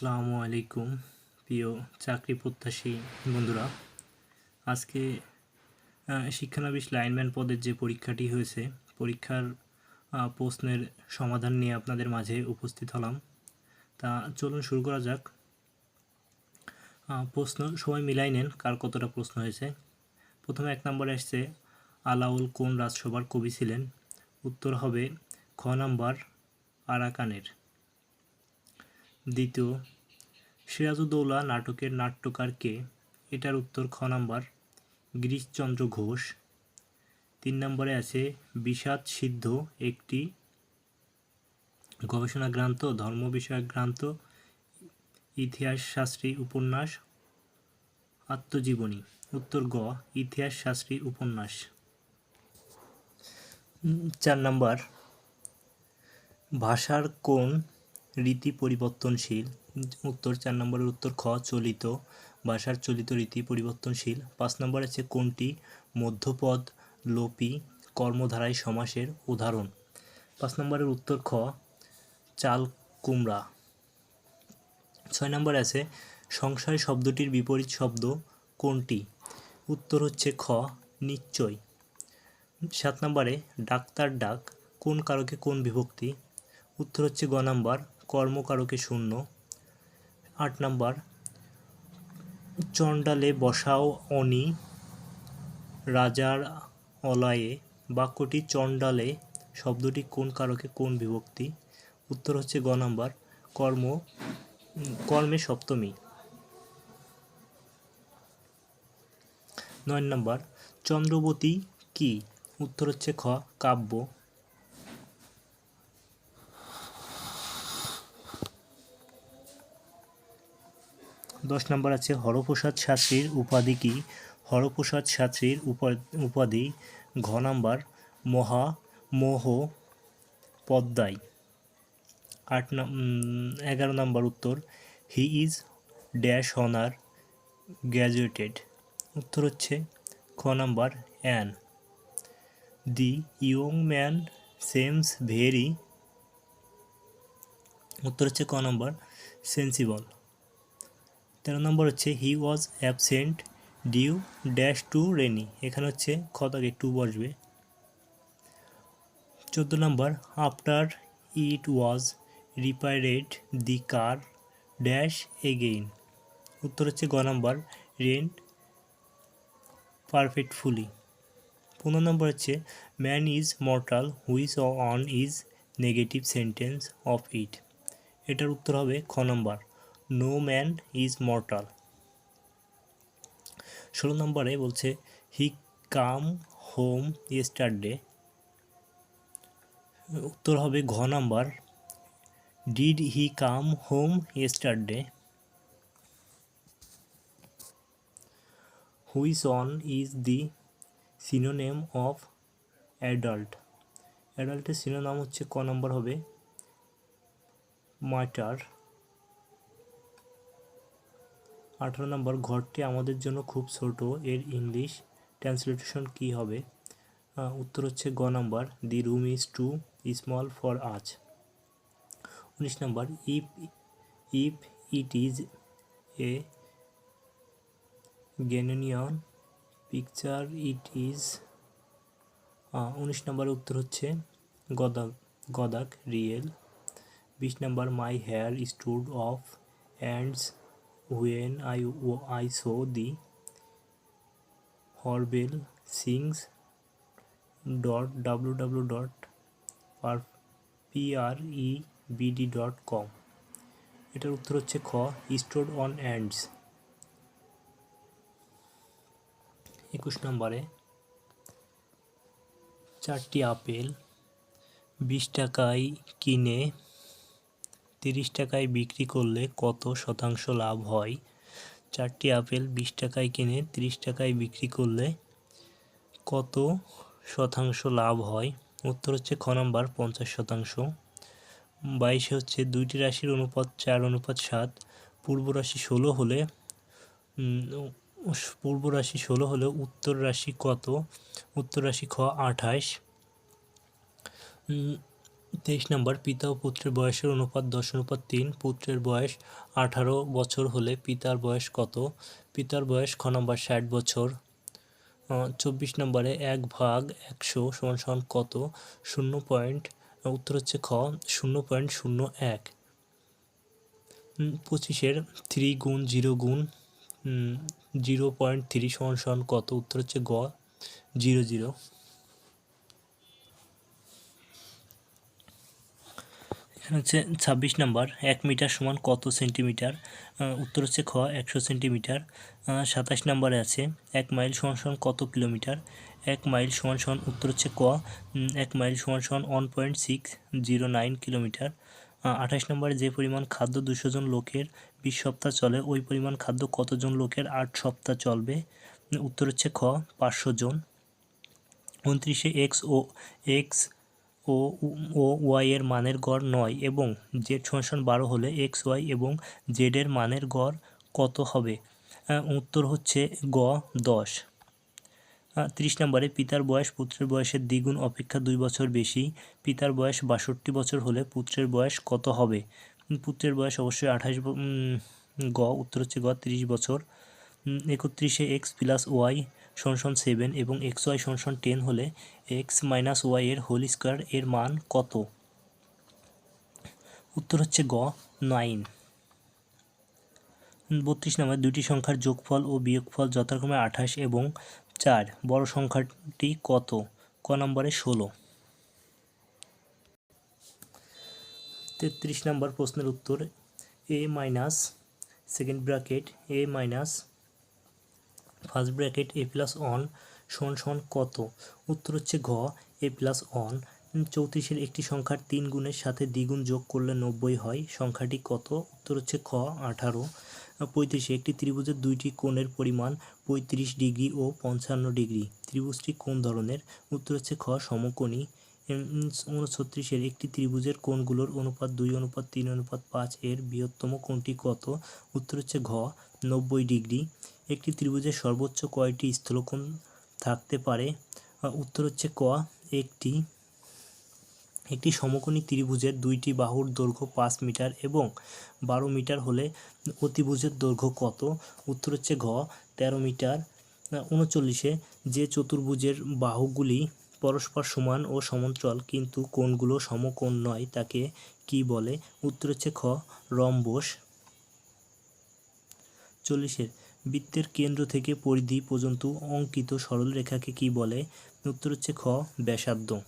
আসসালামু আলাইকুম, প্রিয় চাকরি প্রত্যাশী বন্ধুরা। আজকে শিক্ষানবিশ লাইনম্যান পদের যে পরীক্ষাটি হয়েছে, পরীক্ষার প্রশ্নের সমাধান নিয়ে আপনাদের মাঝে উপস্থিত হলাম। তা চলুন শুরু করা যাক। প্রশ্ন সবাই মিলাই নেন কার কতটা প্রশ্ন হয়েছে। প্রথমে এক নম্বরে আসছে, আলাউল কোন রাজসভার কবি ছিলেন? উত্তর হবে, খ নাম্বার, আরাকানের। দ্বিতীয়, সিরাজউদ্দৌলা নাটকের নাট্যকার কে? এটার উত্তর খ নাম্বার, গিরিশচন্দ্র ঘোষ। তিন নম্বরে আছে, বিষাদ সিদ্ধ একটি গবেষণা গ্রন্থ ধর্ম বিষয়ক গ্রন্থ ইতিহাস শাস্ত্রী উপন্যাস, আত্মজীবনী। উত্তর গ, ইতিহাস শাস্ত্রী উপন্যাস। চার নম্বর, ভাষার কোন রীতি পরিবর্তনশীল। উত্তর চার নম্বরের উত্তর খ চলিত ভাষার চলিত রীতি পরিবর্তনশীল। পাঁচ নম্বর আছে কোনটি? মধ্যপদ, লোপি, কর্মধারায় সমাসের উদাহরণ। পাঁচ নম্বরের উত্তর খ, চাল কুমড়া। ছয় নম্বরে আছে সংশয় শব্দটির বিপরীত শব্দ কোনটি? উত্তর হচ্ছে খ, নিশ্চয়। সাত নম্বরে ডাক্তার ডাক, কোন কারকে কোন বিভক্তি? উত্তর হচ্ছে গ নাম্বার কর্মকারকে শূন্য। আট নাম্বার, চণ্ডালে বসাও অনি, রাজার অলায়ে, বাক্যটি চণ্ডালে শব্দটি কোন কারকে কোন বিভক্তি? উত্তর হচ্ছে গ নাম্বার, কর্ম, কর্মে সপ্তমী। নয় নাম্বার, চন্দ্রবতী কি? উত্তর হচ্ছে খ, কাব্য। দশ নম্বর আছে হরপ্রসাদ শাস্ত্রীর উপাধি কি? হরপ্রসাদ শাস্ত্রীর উপা- উপাধি ঘ নাম্বার মহা মোহ পদ্মাই আট এগারো নম্বর উত্তর, he is dash honour graduated. উত্তর হচ্ছে খ number an. The young man seems very, উত্তর হচ্ছে ক নাম্বার সেন্সিবল। তেরো নম্বর হচ্ছে he was absent due dash to rainy এখানে হচ্ছে খ দাগে টু বসবে। চোদ্দ number after it was repaired the car dash again উত্তর হচ্ছে, গ নাম্বার রেন্ট পারফেক্টফুলি পনেরো নম্বর হচ্ছে man is mortal which one is negative sentence of it এটার উত্তর হবে, খ নম্বর। নো ম্যান ইজ মর্টাল ষোলো নম্বরে বলছে হি কাম হোম ইয়েস্টারডে উত্তর হবে ঘ number did he come home yesterday which one is the synonym of adult অ্যাডাল্টের synonym হচ্ছে ক নম্বর হবে মাটার আঠারো নম্বর ঘরটি আমাদের জন্য খুব ছোট, এর ইংলিশ। ট্রান্সলেশন কি হবে? উত্তর হচ্ছে গ number. The room is too small for us উনিশ number. If if it is a genuine picture it is উনিশ নম্বরের উত্তর হচ্ছে গদাক গদাক রিয়েল বিশ number my hair stood of ends when I, I saw the horrible things dot www dot prebd dot com এটার উত্তর হচ্ছে খ স্টোর অন অ্যান্ডস একুশ নম্বরে চারটি আপেল বিশ টাকায় কিনে তিরিশ টাকায় বিক্রি করলে কত শতাংশ লাভ হয়? চারটি আপেল বিশ টাকায় কিনে তিরিশ টাকায় বিক্রি করলে কত শতাংশ লাভ হয়? উত্তর হচ্ছে খ নাম্বার, পঞ্চাশ শতাংশ। বাইশে হচ্ছে দুইটি রাশির অনুপাত চার, অনুপাত সাত। পূর্ব রাশি ষোলো হলে পূর্ব রাশি ষোলো হলে উত্তর রাশি কত? উত্তর রাশি খ আঠাশ। তেইশ নম্বর, পিতা ও পুত্রের বয়সের অনুপাত দশ, অনুপাত তিন। পুত্রের বয়স আঠারো বছর হলে পিতার বয়স কত? পিতার বয়স খ নম্বর, ষাট বছর। চব্বিশ নম্বরে, এক ভাগ একশো সমান সমান কত? শূন্য পয়েন্ট, উত্তর হচ্ছে খ, শূন্য পয়েন্ট শূন্য এক। পঁচিশের, থ্রি গুণ জিরো গুণ জিরো পয়েন্ট থ্রি সমান সমান কত? উত্তর হচ্ছে গ, জিরো জিরো। এখানে হচ্ছে ছাব্বিশ নাম্বার, এক মিটার সমান কত সেন্টিমিটার? উত্তর হচ্ছে খ, একশো সেন্টিমিটার। সাতাশ নাম্বারে আছে, এক মাইল সমান সমান কত কিলোমিটার? এক মাইল সমান সমান উত্তর হচ্ছে ক এক মাইল সমান সমান one point six zero nine kilometre. আঠাশ নম্বরে যে পরিমাণ খাদ্য দুশো জন লোকের বিশ সপ্তাহ চলে, ওই পরিমাণ খাদ্য কতজন লোকের আট সপ্তাহ চলবে? উত্তর হচ্ছে খ, পাঁচশো জন। উনত্রিশে X O, X O O, Y এর মানের গড় নয় এবং জেড সমান বারো হলে এক্স, ওয়াই এবং জেড এর মানের গড় কত হবে? উত্তর হচ্ছে গ, দশ। তিরিশ নম্বরে পিতার বয়স পুত্রের বয়সের দ্বিগুণ অপেক্ষা দুই বছর বেশি, পিতার বয়স বাষট্টি বছর হলে পুত্রের বয়স কত হবে? পুত্রের বয়স অবশ্যই আঠাশ গ, উত্তর হচ্ছে গ, তিরিশ বছর। একত্রিশে এক্স প্লাস ওয়াই সমান সেভেন এবং এক্স ওয়াই সমান টেন হলে এক্স মাইনাস ওয়াই এর হোল স্কোয়ার এর মান কত? উত্তর হচ্ছে গ নাইন বত্রিশ নম্বর দুটি সংখ্যার যোগফল ও বিয়োগফল যথাক্রমে আঠাশ এবং চার। বড় সংখ্যাটি কত? ক নম্বরে ষোলো। তেত্রিশ নম্বর প্রশ্নের উত্তর A minus second bracket A minus first bracket A plus on সমান সমান কত? উত্তর হচ্ছে ঘ, এ প্লাস অন চৌত্রিশের একটি সংখ্যার তিন গুণের সাথে দ্বিগুণ যোগ করলে নব্বই হয়। সংখ্যাটি কত? উত্তর হচ্ছে খ, আঠারো। পঁয়ত্রিশে একটি ত্রিভুজের দুইটি কোণের পরিমাণ পঁয়ত্রিশ ডিগ্রি ও পঞ্চান্ন ডিগ্রি। ত্রিভুজটি কোন ধরনের? উত্তর হচ্ছে খ, সমকোণী। উনছত্রিশের একটি ত্রিভুজের কোণগুলোর অনুপাত দুই, অনুপাত তিন, অনুপাত পাঁচ এর বৃহত্তম কোণটি কত? উত্তর হচ্ছে ঘ, নব্বই ডিগ্রি। একটি ত্রিভুজের সর্বোচ্চ কয়টি স্থলকোণ থাকতে পারে? উত্তর হচ্ছে ক। একটি একটি সমকোণী ত্রিভুজের দুইটি বাহুর দৈর্ঘ্য পাঁচ মিটার এবং বারো মিটার হলে অতিভুজের দৈর্ঘ্য কত? উত্তর হচ্ছে ঘ, তেরো মিটার। উনচল্লিশে, যে চতুর্ভুজের বাহুগুলি পরস্পর সমান ও সমান্তরাল কিন্তু কোণগুলো সমকোণ নয় তাকে কি বলে? উত্তর হচ্ছে খ, রম্বস। চল্লিশের বৃত্তের কেন্দ্র থেকে পরিধি পর্যন্ত অঙ্কিত সরল রেখাকে কি বলে? উত্তর হচ্ছে খ, ব্যাসার্ধ।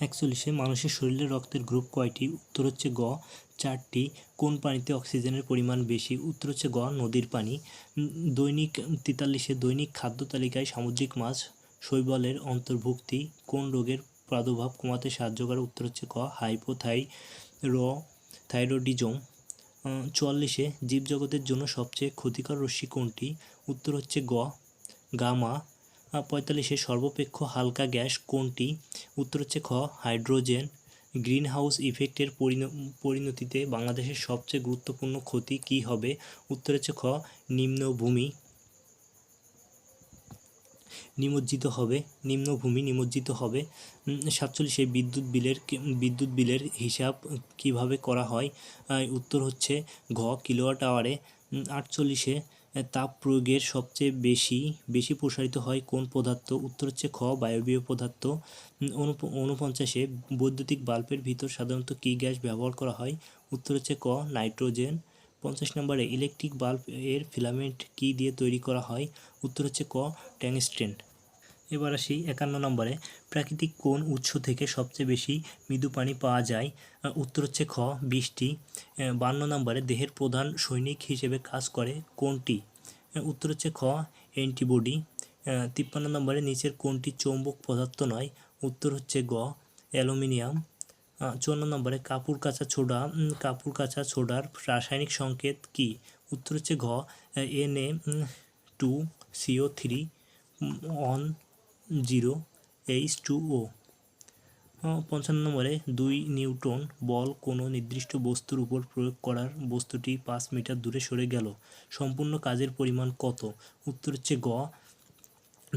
একচল্লিশে, মানুষের শরীরে রক্তের গ্রুপ কয়টি? উত্তর হচ্ছে গ, চারটি। কোন পানিতে অক্সিজেনের পরিমাণ বেশি? উত্তর হচ্ছে গ, নদীর পানি। দৈনিক, তেতাল্লিশে দৈনিক খাদ্য তালিকায় সামুদ্রিক মাছ, শৈবালের অন্তর্ভুক্তি, কোন রোগের প্রাদুর্ভাব কমাতে সাহায্য করে? উত্তর হচ্ছে ক, হাইপোথাই, র, থাইরয়েডিজম। চুয়াল্লিশে জীবজগতের জন্য সবচেয়ে ক্ষতিকর রশ্মি কোনটি? উত্তর হচ্ছে গ, গামা। পঁয়তাল্লিশে সর্বাপেক্ষ হালকা গ্যাস কোনটি? উত্তর হচ্ছে খ, হাইড্রোজেন। গ্রিন হাউস ইফেক্টের পরিণ- পরিণতিতে বাংলাদেশের সবচেয়ে গুরুত্বপূর্ণ ক্ষতি কি হবে? উত্তর হচ্ছে খ, নিম্নভূমি। নিমজ্জিত হবে, নিম্নভূমি নিমজ্জিত হবে। সাতচল্লিশে বিদ্যুৎ বিলের বিদ্যুৎ বিলের হিসাব কীভাবে করা হয়? উত্তর হচ্ছে ঘ কিলোওয়াট আওয়ারে। আটচল্লিশে তাপ প্রয়োগের সবচেয়ে বেশি বেশি প্রসারিত হয় কোন পদার্থ? উত্তর হচ্ছে খ বায়বীয় পদার্থ। ঊনপঞ্চাশে বৈদ্যুতিক বাল্বের ভিতর সাধারণত কী গ্যাস ব্যবহার করা হয়? উত্তর হচ্ছে ক নাইট্রোজেন। পঞ্চাশ নম্বরে ইলেকট্রিক বাল্ব এর ফিলামেন্ট কী দিয়ে তৈরি করা হয়? উত্তর হচ্ছে ক, ট্যাংস্টেন। এবার আসি একান্ন নম্বরে, প্রাকৃতিক কোন উৎস থেকে সবচেয়ে বেশি মৃদু পানি পাওয়া যায়? উত্তর হচ্ছে খ, বৃষ্টি। বান্ন নম্বরে, দেহের প্রধান সৈনিক হিসেবে কাজ করে কোনটি? উত্তর হচ্ছে খ, অ্যান্টিবডি। তিপ্পান্ন নম্বরে, নিচের কোনটি চৌম্বক পদার্থ নয়? উত্তর হচ্ছে গ, অ্যালুমিনিয়াম। চুয়ান্ন নম্বরে কাপড় কাঁচা ছোড়া কাপড় কাঁচা ছোড়ার রাসায়নিক সংকেত কি? উত্তর হচ্ছে ঘ N, A two, CO three on zero, H, two, O. পঞ্চান্ন নম্বরে দুই নিউটন বল কোনো নির্দিষ্ট বস্তুর উপর প্রয়োগ করার বস্তুটি পাঁচ মিটার দূরে সরে গেল। সম্পূর্ণ কাজের পরিমাণ কত? উত্তর হচ্ছে গ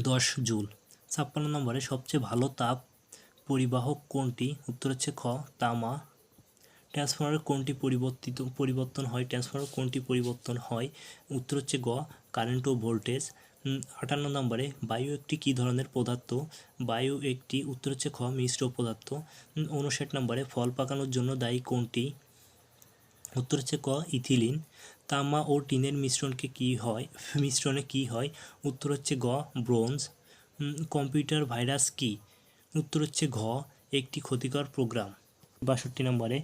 দশ জুল। ছাপ্পান্ন নম্বরে সবচেয়ে ভালো তাপ পরিবাহক কোনটি? উত্তর হচ্ছে খ, তামা। ট্রান্সফর্মারের কোনটি পরিবর্তিত, পরিবর্তন হয়? ট্রান্সফর্মার কোনটি পরিবর্তন হয়? উত্তর হচ্ছে গ, কারেন্ট ও ভোল্টেজ। আটান্ন নম্বরে, বায়ু একটি কী ধরনের পদার্থ? বায়ু একটি, উত্তর হচ্ছে খ, মিশ্র পদার্থ। উনষাট নম্বরে, ফল পাকানোর জন্য দায়ী কোনটি? উত্তর হচ্ছে ক, ইথিলিন। তামা ও টিনের মিশ্রণকে কি হয়? মিশ্রণে কি হয়? উত্তর হচ্ছে গ, ব্রোঞ্জ। কম্পিউটার ভাইরাস কি? উত্তর হচ্ছে ঘ, একটি ক্ষতিকর প্রোগ্রাম। বাষট্টি নম্বরে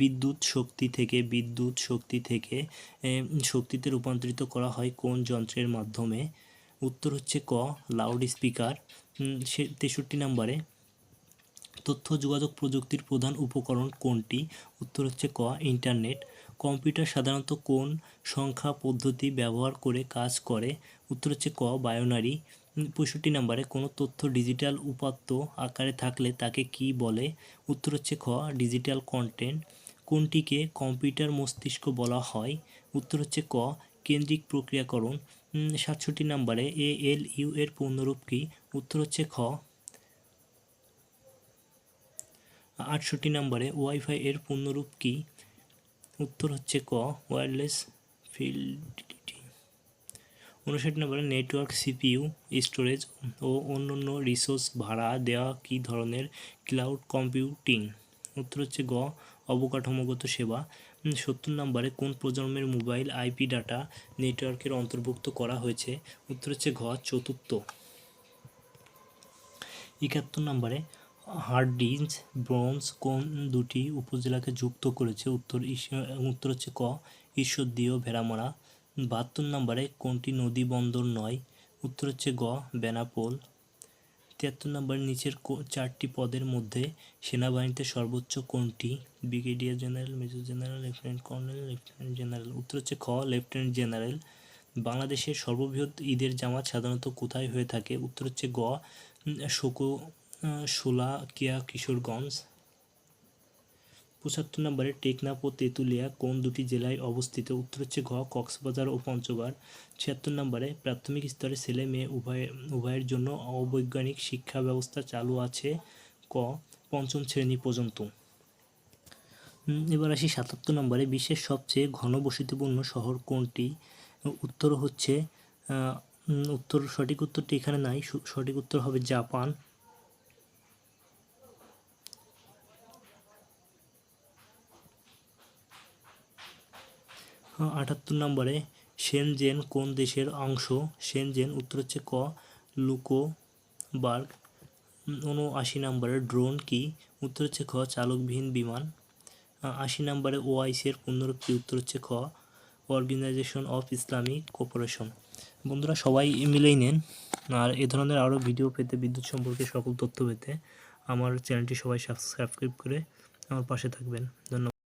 বিদ্যুৎ শক্তি থেকে, বিদ্যুৎ শক্তি থেকে শক্তিতে রূপান্তরিত করা হয় কোন যন্ত্রের মাধ্যমে? উত্তর হচ্ছে ক লাউড স্পিকার সে, তেষট্টি নম্বরে, তথ্য যোগাযোগ প্রযুক্তির প্রধান উপকরণ কোনটি? উত্তর হচ্ছে ক, ইন্টারনেট। কম্পিউটার সাধারণত কোন সংখ্যা পদ্ধতি ব্যবহার করে কাজ করে? উত্তর হচ্ছে ক, বায়োনারি। পঁয়ষট্টি নম্বরে কোনো তথ্য ডিজিটাল উপাত্ত আকারে থাকলে তাকে কি বলে? উত্তর হচ্ছে খ, ডিজিটাল কন্টেন্ট। কোনটিকে কম্পিউটার মস্তিষ্ক বলা হয়? উত্তর হচ্ছে ক, কেন্দ্রিক প্রক্রিয়াকরণ। সাতষট্টি নম্বরে এ, এল, ইউ এর পূর্ণরূপ কি? উত্তর হচ্ছে খ। আটষট্টি নম্বরে ওয়াইফাই এর পূর্ণরূপ কি? উত্তর হচ্ছে ক ওয়্যারলেস ফিল্ডিটি উনষাট নম্বরে নেটওয়ার্ক, সিপিইউ, স্টোরেজ ও অন্যান্য রিসোর্স ভাড়া দেওয়া কী ধরনের ক্লাউড কম্পিউটিং? উত্তর হচ্ছে গ, অবকাঠামোগত সেবা। সত্তর নম্বরে কোন প্রজন্মের মোবাইল, আইপি, ডাটা নেটওয়ার্কের অন্তর্ভুক্ত করা হয়েছে? উত্তর হচ্ছে ঘ, চতুর্থ। একাত্তর নম্বরে হার্ডিঞ্জ ব্রোঞ্জ কোন দুটি উপজেলাকে যুক্ত করেছে? উত্তর উত্তর হচ্ছে ক ঈশ্বরদীয় ভেড়ামারা। বাহাত্তর নম্বরে কোনটি নদী বন্দর নয়? উত্তর হচ্ছে গ, বেনাপোল। তিয়াত্তর নম্বরের নিচের চারটি পদের মধ্যে সেনাবাহিনীতে সর্বোচ্চ কোনটি? Brigadier general, major general, lieutenant colonel, lieutenant general. উত্তর হচ্ছে খ, লেফটেন্যান্ট জেনারেল। বাংলাদেশের সর্ববৃহৎ ঈদের জামাত সাধারণত কোথায় হয়ে থাকে? উত্তর হচ্ছে গ শোকো শোলা শোলাকিয়া কিশোরগঞ্জ। পঁচাত্তর নম্বরে টেকনাফ ও তেঁতুলিয়া কোন দুটি জেলায় অবস্থিত? উত্তর হচ্ছে ঘ, কক্সবাজার ও পঞ্চগড়। ছিয়াত্তর নম্বরে প্রাথমিক স্তরে ছেলে মেয়ে উভয় উভয়ের জন্য অবৈজ্ঞানিক শিক্ষা ব্যবস্থা চালু আছে ক, পঞ্চম শ্রেণি পর্যন্ত। এবার আসি সাতাত্তর নম্বরে বিশ্বের সবচেয়ে ঘনবসতিপূর্ণ শহর কোনটি? উত্তর হচ্ছে উত্তর সঠিক উত্তরটি এখানে নাই। সঠিক উত্তর হবে জাপান। আটাত্তর নম্বরে সেনজেন কোন দেশের অংশ? সেনজেন উত্তর হচ্ছে ক লুকোবার্গ উনআশি নম্বরে ড্রোন কি? উত্তর হচ্ছে খ, চালকবিহীন বিমান। আশি নম্বরে ওআইসি এর পূর্ণরূপ কি? উত্তর হচ্ছে খ অর্গানাইজেশন অফ ইসলামিক কোঅপারেশন বন্ধুরা, সবাই মিলেই নেন। আর এ ধরনের আরও ভিডিও পেতে বিদ্যুৎ সম্পর্কে সকল তথ্য পেতে আমার চ্যানেলটি সবাই সাবস্ক্রাইব করে আমার পাশে থাকবেন। ধন্যবাদ।